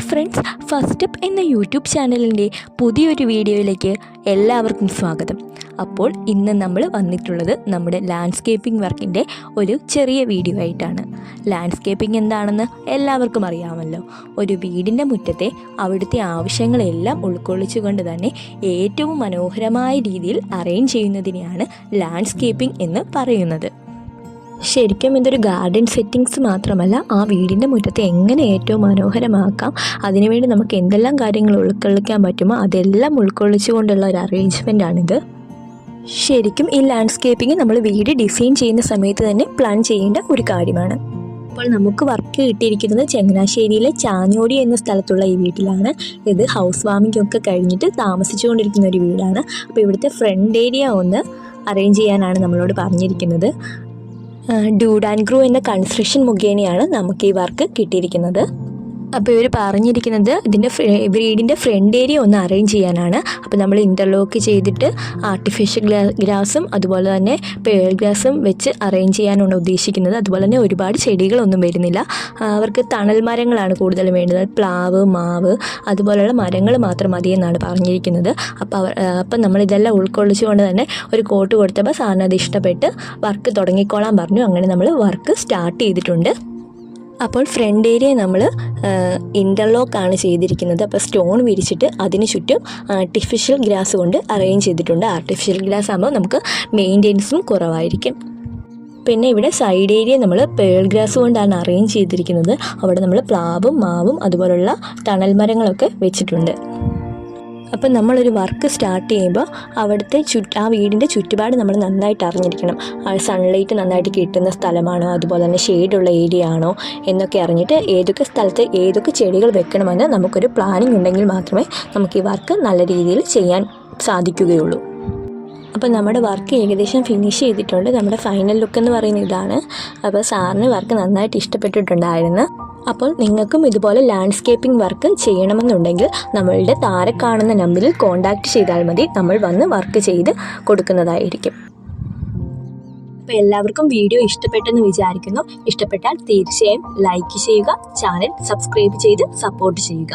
First step എന്ന YouTube ചാനലിന്റെ പുതിയൊരു വീഡിയോയിലേക്ക് എല്ലാവർക്കും സ്വാഗതം. അപ്പോൾ ഇന്ന് നമ്മൾ വന്നിട്ടുള്ളത് നമ്മുടെ ലാൻഡ്സ്കേപ്പിംഗ് വർക്കിന്റെ ഒരു ചെറിയ വീഡിയോ ആയിട്ടാണ്. ലാൻഡ്സ്കേപ്പിംഗ് എന്താണെന്ന് എല്ലാവർക്കും അറിയാമല്ലോ. ഒരു വീടിന്റെ മുറ്റത്തെ അവിടുത്തെ ആവശ്യങ്ങളെല്ലാം ഉൾക്കൊള്ളിച്ചുകൊണ്ട് തന്നെ ഏറ്റവും മനോഹരമായ രീതിയിൽ അറേഞ്ച് ചെയ്യുന്നതിനെയാണ് ലാൻഡ്സ്കേപ്പിംഗ് എന്ന് പറയുന്നത്. ശരിക്കും ഇതൊരു ഗാർഡൻ സെറ്റിങ്സ് മാത്രമല്ല ആ വീടിന്റെ മുറ്റത്തെ എങ്ങനെ ഏറ്റവും മനോഹരമാക്കാം അതിനുവേണ്ടി നമുക്ക് എന്തെല്ലാം കാര്യങ്ങൾ ഉൾക്കൊള്ളിക്കാൻ പറ്റുമോ അതെല്ലാം ഉൾക്കൊള്ളിച്ചുകൊണ്ടുള്ള ഒരു അറേഞ്ച്മെന്റ് ആണിത്. ശരിക്കും ഈ ലാൻഡ്സ്കേപ്പിംഗ് നമ്മൾ വീട് ഡിസൈൻ ചെയ്യുന്ന സമയത്ത് തന്നെ പ്ലാൻ ചെയ്യേണ്ട ഒരു കാര്യമാണ്. അപ്പോൾ നമുക്ക് വർക്ക് കിട്ടിയിരിക്കുന്നത് ചങ്ങനാശ്ശേരിയിലെ ചാഞ്ഞോടി എന്ന സ്ഥലത്തുള്ള ഈ വീട്ടിലാണ്. ഇത് ഹൗസ് വാമിംഗ് ഒക്കെ കഴിഞ്ഞിട്ട് താമസിച്ചുകൊണ്ടിരിക്കുന്ന ഒരു വീടാണ്. അപ്പോൾ ഇവിടുത്തെ ഫ്രണ്ട് ഏരിയ ഒന്ന് അറേഞ്ച് ചെയ്യാനാണ് നമ്മളോട് പറഞ്ഞിരിക്കുന്നത്. ഡൂഡ് ആൻഡ് ഗ്രൂ എന്ന കൺസ്ട്രക്ഷൻ മുഖേനയാണ് നമുക്ക് ഈ വർക്ക് കിട്ടിയിരിക്കുന്നത്. അപ്പോൾ ഇവർ പറഞ്ഞിരിക്കുന്നത് ഇതിന്റെ വീടിന്റെ ഫ്രണ്ട് ഏരിയ ഒന്ന് അറേഞ്ച് ചെയ്യാനാണ്. അപ്പോൾ നമ്മൾ ഇന്റർലോക്ക് ചെയ്തിട്ട് ആർട്ടിഫിഷ്യൽ ഗ്രാസും അതുപോലെ തന്നെ പേൾ ഗ്രാസും വെച്ച് അറേഞ്ച് ചെയ്യാനാണ് ഉദ്ദേശിക്കുന്നത്. അതുപോലെ തന്നെ ഒരുപാട് ചെടികളൊന്നും വരുന്നില്ല. അവർക്ക് തണൽ മരങ്ങളാണ് കൂടുതലും വേണ്ടത്. പ്ലാവ് മാവ് അതുപോലെയുള്ള മരങ്ങൾ മാത്രം മതി എന്നാണ് പറഞ്ഞിരിക്കുന്നത്. അപ്പോൾ അവർ അപ്പം നമ്മളിതെല്ലാം ഉൾക്കൊള്ളിച്ചുകൊണ്ട് തന്നെ ഒരു കോട്ട് കൊടുത്തപ്പോൾ സാറിന് അത് ഇഷ്ടപ്പെട്ട് വർക്ക് തുടങ്ങിക്കോളാൻ പറഞ്ഞു. അങ്ങനെ നമ്മൾ വർക്ക് സ്റ്റാർട്ട് ചെയ്തിട്ടുണ്ട്. അപ്പോൾ ഫ്രണ്ട് ഏരിയ നമ്മൾ ഇന്റർലോക്ക് ആണ് ചെയ്തിരിക്കുന്നത്. അപ്പോൾ സ്റ്റോൺ വിരിച്ചിട്ട് അതിന് ചുറ്റും ആർട്ടിഫിഷ്യൽ ഗ്രാസ് കൊണ്ട് അറേഞ്ച് ചെയ്തിട്ടുണ്ട്. ആർട്ടിഫിഷ്യൽ ഗ്രാസ് ആകുമ്പോൾ നമുക്ക് മെയിന്റെനൻസും കുറവായിരിക്കും. പിന്നെ ഇവിടെ സൈഡ് ഏരിയ നമ്മൾ പേൾ ഗ്രാസ് കൊണ്ടാണ് അറേഞ്ച് ചെയ്തിരിക്കുന്നത്. അവിടെ നമ്മൾ പ്ലാവും മാവും അതുപോലുള്ള തണൽ മരങ്ങളൊക്കെ വെച്ചിട്ടുണ്ട്. അപ്പം നമ്മളൊരു വർക്ക് സ്റ്റാർട്ട് ചെയ്യുമ്പോൾ അവിടുത്തെ ചുറ്റ് ആ വീടിന്റെ ചുറ്റുപാട് നമ്മൾ നന്നായിട്ട് അറിഞ്ഞിരിക്കണം. സൺലൈറ്റ് നന്നായിട്ട് കിട്ടുന്ന സ്ഥലമാണോ? അതുപോലെ തന്നെ ഷെയ്ഡുള്ള ഏരിയ ആണോ? എന്നൊക്കെ അറിഞ്ഞിട്ട് ഏതൊക്കെ സ്ഥലത്ത് ഏതൊക്കെ ചെടികൾ വെക്കണമെന്ന് നമുക്കൊരു പ്ലാനിങ് ഉണ്ടെങ്കിൽ മാത്രമേ നമുക്ക് ഈ വർക്ക് നല്ല രീതിയിൽ ചെയ്യാൻ സാധിക്കുകയുള്ളൂ. അപ്പോൾ നമ്മുടെ വർക്ക് ഏകദേശം ഫിനിഷ് ചെയ്തിട്ടുണ്ട്. നമ്മുടെ ഫൈനൽ ലുക്ക് എന്ന് പറയുന്ന ഇതാണ്. അപ്പോൾ സാറിന് വർക്ക് നന്നായിട്ട് ഇഷ്ടപ്പെട്ടിട്ടുണ്ടായിരുന്നു. അപ്പോൾ നിങ്ങൾക്കും ഇതുപോലെ ലാൻഡ്സ്കേപ്പിംഗ് വർക്ക് ചെയ്യണമെന്നുണ്ടെങ്കിൽ നമ്മളുടെ താരെ കാണുന്ന നമ്പറിൽ കോൺടാക്റ്റ് ചെയ്താൽ മതി. നമ്മൾ വന്ന് വർക്ക് ചെയ്ത് കൊടുക്കുന്നതായിരിക്കും. അപ്പോൾ എല്ലാവർക്കും വീഡിയോ ഇഷ്ടപ്പെട്ടെന്ന് വിചാരിക്കുന്നു. ഇഷ്ടപ്പെട്ടാൽ തീർച്ചയായും ലൈക്ക് ചെയ്യുക ചാനൽ സബ്സ്ക്രൈബ് ചെയ്ത് സപ്പോർട്ട് ചെയ്യുക.